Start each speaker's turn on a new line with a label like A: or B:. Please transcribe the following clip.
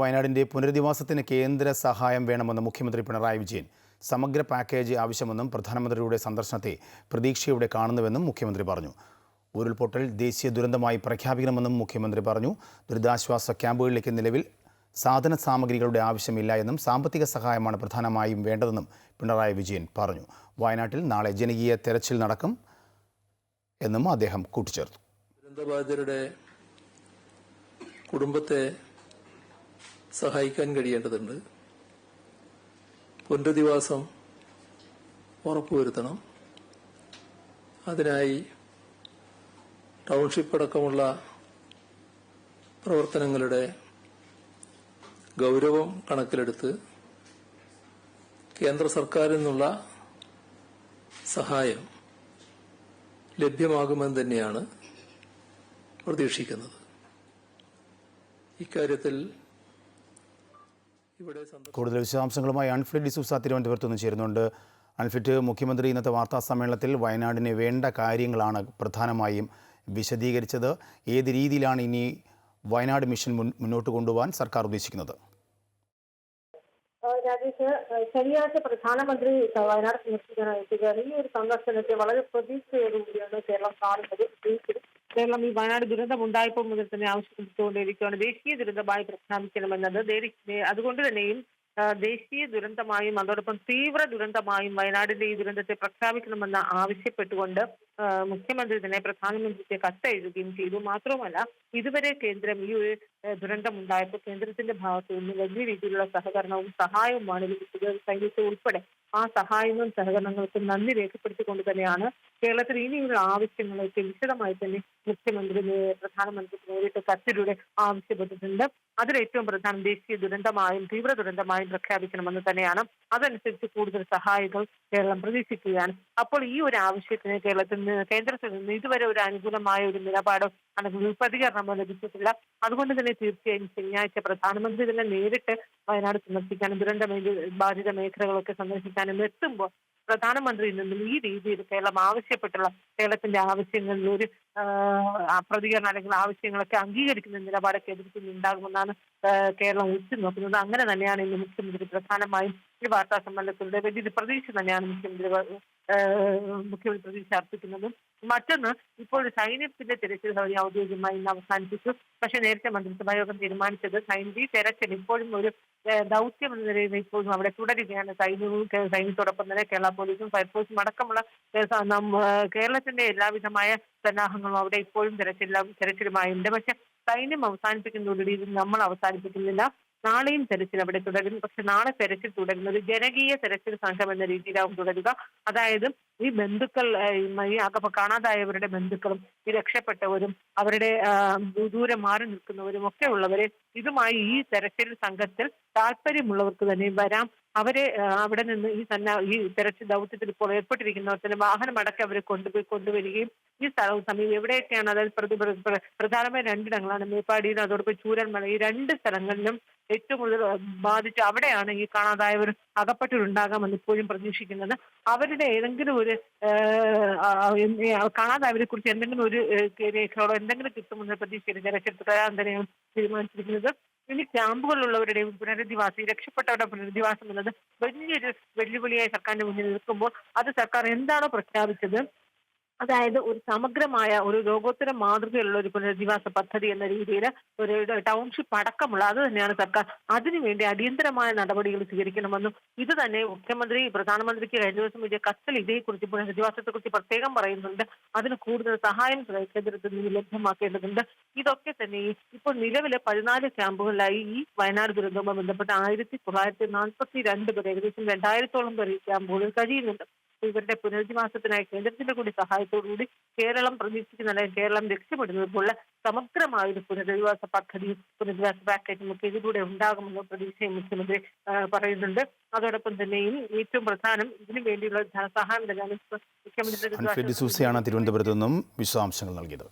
A: വയനാടിന്റെ പുനരധിവാസത്തിന് കേന്ദ്ര സഹായം വേണമെന്ന് മുഖ്യമന്ത്രി പിണറായി വിജയൻ സമഗ്ര പാക്കേജ് ആവശ്യമെന്നും പ്രധാനമന്ത്രിയുടെ സന്ദർശനത്തെ പ്രതീക്ഷയോടെ കാണുന്നുവെന്നും മുഖ്യമന്ത്രി പറഞ്ഞു. ഉരുൾപൊട്ടൽ ദേശീയ ദുരന്തമായി പ്രഖ്യാപിക്കണമെന്നും മുഖ്യമന്ത്രി പറഞ്ഞു. ദുരിതാശ്വാസ ക്യാമ്പുകളിലേക്ക് നിലവിൽ സാധന സാമഗ്രികളുടെ ആവശ്യമില്ല എന്നും സാമ്പത്തിക സഹായമാണ് പ്രധാനമായും വേണ്ടതെന്നും പിണറായി വിജയൻ പറഞ്ഞു. വയനാട്ടിൽ നാളെ ജനകീയ തെരച്ചിൽ നടക്കും എന്നും അദ്ദേഹം കൂട്ടിച്ചേർത്തു.
B: കുടുംബത്തെ സഹായിക്കാൻ കഴിയേണ്ടതുണ്ട്. പുനരധിവാസം ഉറപ്പുവരുത്തണം. അതിനായി ടൗൺഷിപ്പ് അടക്കമുള്ള പ്രവർത്തനങ്ങളുടെ ഗൗരവം കണക്കിലെടുത്ത് കേന്ദ്ര സർക്കാരിൽ നിന്നുള്ള സഹായം ലഭ്യമാകുമെന്ന് തന്നെയാണ് പ്രതീക്ഷിക്കുന്നത്. ഇക്കാര്യത്തിൽ
A: കൂടുതൽ വിശദാംശങ്ങളുമായി അൺഫിറ്റ് ഡിസൂസ തിരുവനന്തപുരത്ത് നിന്ന് ചേരുന്നുണ്ട്. അൺഫിറ്റ് മുഖ്യമന്ത്രി ഇന്നത്തെ വാർത്താ സമ്മേളനത്തിൽ വയനാടിന് വേണ്ട കാര്യങ്ങളാണ് പ്രധാനമായും വിശദീകരിച്ചത്. ഏത് രീതിയിലാണ് ഇനി വയനാട് മിഷൻ മുന്നോട്ട് കൊണ്ടുപോകാൻ സർക്കാർ ഉദ്ദേശിക്കുന്നത്?
C: രാജേഷ് ശനിയാഴ്ച പ്രധാനമന്ത്രി വയനാട് സന്ദർശിക്കാനായി എത്തുകയാണ് ഈ ഒരു സന്ദർശനത്തെ വളരെ പ്രതീക്ഷയോടുകൂടിയാണ് കേരളം കാണുന്നത്. പ്രത്യേകിച്ച് കേരളം ഈ വയനാട് ദുരന്തം ഉണ്ടായപ്പോൾ മുതൽ തന്നെ ആവശ്യപ്പെട്ടുകൊണ്ടിരിക്കുകയാണ് ദേശീയ ദുരന്തമായി പ്രഖ്യാപിക്കണമെന്നത് അതുകൊണ്ട് തന്നെയും ദേശീയ ദുരന്തമായും അതോടൊപ്പം തീവ്ര ദുരന്തമായും വയനാടിന്റെ ഈ ദുരന്തത്തെ പ്രഖ്യാപിക്കണമെന്ന് ആവശ്യപ്പെട്ടുകൊണ്ട് മുഖ്യമന്ത്രി തന്നെ പ്രധാനമന്ത്രിക്ക് കത്തെഴുതുകയും ചെയ്തു. മാത്രവുമല്ല ഇതുവരെ കേന്ദ്രം ഈ ഒരു ദുരന്തം ദുരന്തമുണ്ടായപ്പോൾ കേന്ദ്രത്തിന്റെ ഭാഗത്തു നിന്ന് വലിയ രീതിയിലുള്ള സഹകരണവും സഹായവുമാണ് ലഭിച്ചത്. സൈന്യത്തെ ഉൾപ്പെടെ ആ സഹായങ്ങളും സഹകരണങ്ങൾക്കും നന്ദി രേഖപ്പെടുത്തിക്കൊണ്ട് തന്നെയാണ് കേരളത്തിൽ ഇനിയുള്ള ആവശ്യങ്ങളൊക്കെ വിശദമായി തന്നെ മുഖ്യമന്ത്രി പ്രധാനമന്ത്രി നേരിട്ട് കത്തിലൂടെ ആവശ്യപ്പെട്ടിട്ടുണ്ട്. അതിൽ ഏറ്റവും പ്രധാനം ദേശീയ ദുരന്തമായും തീവ്ര ദുരന്തമായും പ്രഖ്യാപിക്കണമെന്ന് തന്നെയാണ്. അതനുസരിച്ച് കൂടുതൽ സഹായികൾ കേരളം പ്രതീക്ഷിക്കുകയാണ്. അപ്പോൾ ഈ ഒരു ആവശ്യത്തിന് കേരളത്തിൽ നിന്ന് കേന്ദ്രത്തിൽ നിന്ന് ഇതുവരെ ഒരു അനുകൂലമായ ഒരു നിലപാടോ അല്ലെങ്കിൽ പ്രതികരണമോ ലഭിച്ചിട്ടില്ല. അതുകൊണ്ട് തന്നെ തീർച്ചയായും ശനിയാഴ്ച പ്രധാനമന്ത്രി തന്നെ നേരിട്ട് വയനാട് സന്ദർശിക്കാനും ദുരന്ത ബാധിത മേഖലകളൊക്കെ സന്ദർശിക്കാനും എത്തുമ്പോൾ പ്രധാനമന്ത്രിയിൽ നിന്നും ഈ രീതിയിൽ കേരളം ആവശ്യപ്പെട്ടുള്ള കേരളത്തിന്റെ ആവശ്യങ്ങളിൽ ഒരു പ്രതികരണം അല്ലെങ്കിൽ ആവശ്യങ്ങളൊക്കെ അംഗീകരിക്കുന്ന നിലപാടൊക്കെ എതിർത്തിൽ ഉണ്ടാകുമെന്നാണ് കേരളം ഉറ്റുനോക്കുന്നത് അങ്ങനെ തന്നെയാണ് ഇന്ന് മുഖ്യമന്ത്രി പ്രധാനമായും ഈ വാർത്താ സമ്മേളനത്തിലൂടെ വലിയൊരു പ്രതീക്ഷ തന്നെയാണ് മുഖ്യമന്ത്രി മുഖ്യമന്ത്രി പ്രതീക്ഷ അർപ്പിക്കുന്നത് മറ്റൊന്ന് ഇപ്പോൾ സൈന്യത്തിന്റെ തിരച്ചിൽ സൗദി ഔദ്യോഗികമായി ഇന്ന് അവസാനിപ്പിച്ചു. പക്ഷേ നേരത്തെ മന്ത്രിസഭാ യോഗം തീരുമാനിച്ചത് സൈന്യ തിരച്ചിൽ ഇപ്പോഴും ഒരു ദൗത്യം എന്ന നിലയിൽ ഇപ്പോഴും അവിടെ തുടരുകയാണ്. സൈന്യവും സൈന്യത്തോടൊപ്പം തന്നെ കേരള പോലീസും ഫയർഫോഴ്സും അടക്കമുള്ള കേരളത്തിന്റെ എല്ലാവിധമായ സന്നാഹങ്ങളും അവിടെ ഇപ്പോഴും തിരച്ചിലും തിരച്ചിലുമായുണ്ട്. പക്ഷെ സൈന്യം അവസാനിപ്പിക്കുന്നതോടുകൂടി നമ്മൾ അവസാനിപ്പിക്കുന്നില്ല. നാളെയും തെരച്ചിൽ അവിടെ തുടരും പക്ഷെ നാളെ തെരച്ചിൽ തുടരുന്നത് ജനകീയ തെരച്ചിൽ സംഘം എന്ന രീതിയിലാവും തുടരുക. അതായത് ഈ ബന്ധുക്കൾ ഈ അകപ്പ കാണാതായവരുടെ ബന്ധുക്കളും ഈ രക്ഷപ്പെട്ടവരും അവരുടെ ദൂരെ മാറി നിൽക്കുന്നവരും ഒക്കെ ഉള്ളവരെ ഇതുമായി ഈ തെരച്ചിൽ സംഘത്തിൽ താല്പര്യമുള്ളവർക്ക് തന്നെ വരാം. അവരെ അവിടെ നിന്ന് ഈ തന്നെ ഈ തെരച്ചിൽ ദൗത്യത്തിൽ ഇപ്പോൾ ഏർപ്പെട്ടിരിക്കുന്നവർക്ക് വാഹനമടക്കം അവരെ കൊണ്ടുപോയി കൊണ്ടുവരികയും ഈ സ്ഥലവും സമീപം എവിടെയൊക്കെയാണ് അതായത് പ്രധാനമായ രണ്ടിടങ്ങളാണ് മേപ്പാടിയിൽ അതോടൊപ്പം ചൂരന്മല ഈ രണ്ട് സ്ഥലങ്ങളിലും ഏറ്റവും കൂടുതൽ ബാധിച്ച് അവിടെയാണ് ഈ കാണാതായവർ അകപ്പെട്ടിട്ടുണ്ടാകാമെന്ന് ഇപ്പോഴും പ്രതീക്ഷിക്കുന്നത്. അവരുടെ ഏതെങ്കിലും ഒരു കാണാതായവരെ കുറിച്ച് എന്തെങ്കിലും ഒരു രേഖകളോ എന്തെങ്കിലും കിട്ടുമെന്ന് പ്രതീക്ഷിക്കുന്നത് തെരച്ചിൽ തരാൻ തന്നെയാണ് തീരുമാനിച്ചിരിക്കുന്നത്. ഇനി ക്യാമ്പുകളിലുള്ളവരുടെയും പുനരധിവാസം രക്ഷപ്പെട്ടവരുടെ പുനരധിവാസം എന്നത് വലിയൊരു വെല്ലുവിളിയായി സർക്കാരിന്റെ മുന്നിൽ നിൽക്കുമ്പോൾ അത് സർക്കാർ എന്താണോ പ്രഖ്യാപിച്ചത് അതായത് ഒരു സമഗ്രമായ ഒരു ലോകോത്തര മാതൃകയുള്ള ഒരു പുനരധിവാസ പദ്ധതി എന്ന രീതിയിൽ ഒരു ടൗൺഷിപ്പ് അടക്കമുള്ള അത് തന്നെയാണ് സർക്കാർ അതിനുവേണ്ടി അടിയന്തരമായ നടപടികൾ സ്വീകരിക്കണമെന്നും ഇത് തന്നെ മുഖ്യമന്ത്രി പ്രധാനമന്ത്രിക്ക് കഴിഞ്ഞ ദിവസം വലിയ കത്തിൽ ഇതേക്കുറിച്ച് പുനരധിവാസത്തെ കുറിച്ച് പ്രത്യേകം പറയുന്നുണ്ട്. അതിന് കൂടുതൽ സഹായം കേന്ദ്രത്തിൽ നിന്ന് ലഭ്യമാക്കേണ്ടതുണ്ട്. ഇതൊക്കെ തന്നെ ഇപ്പോൾ നിലവിലെ പതിനാല് ക്യാമ്പുകളിലായി ഈ വയനാട് ദുരന്തവുമായി ബന്ധപ്പെട്ട് ആയിരത്തി തൊള്ളായിരത്തി നാൽപ്പത്തി രണ്ട് പേർ ഏകദേശം രണ്ടായിരത്തോളം പേർ ഈ ക്യാമ്പുകളിൽ കഴിയുന്നുണ്ട്. ഇവരുടെ പുനരധിവാസത്തിനായി കേന്ദ്രത്തിന്റെ കൂടി സഹായത്തോടുകൂടി കേരളം പ്രതീക്ഷിക്കുന്ന അല്ലെങ്കിൽ കേരളം ലക്ഷ്യമിടുന്നത് പോലുള്ള സമഗ്രമായ ഒരു പുനരധിവാസ പദ്ധതി പുനരധിവാസ പാക്കേജും ഒക്കെ ഇതിലൂടെ ഉണ്ടാകുമെന്ന പ്രതീക്ഷയും മുഖ്യമന്ത്രി പറയുന്നുണ്ട്. അതോടൊപ്പം തന്നെയും ഏറ്റവും പ്രധാനം ഇതിനു വേണ്ടിയുള്ള ധനസഹായം തന്നെയാണ് മുഖ്യമന്ത്രി
A: തിരുവനന്തപുരത്ത് നിന്നും വിശദാംശങ്ങൾ നൽകിയത്.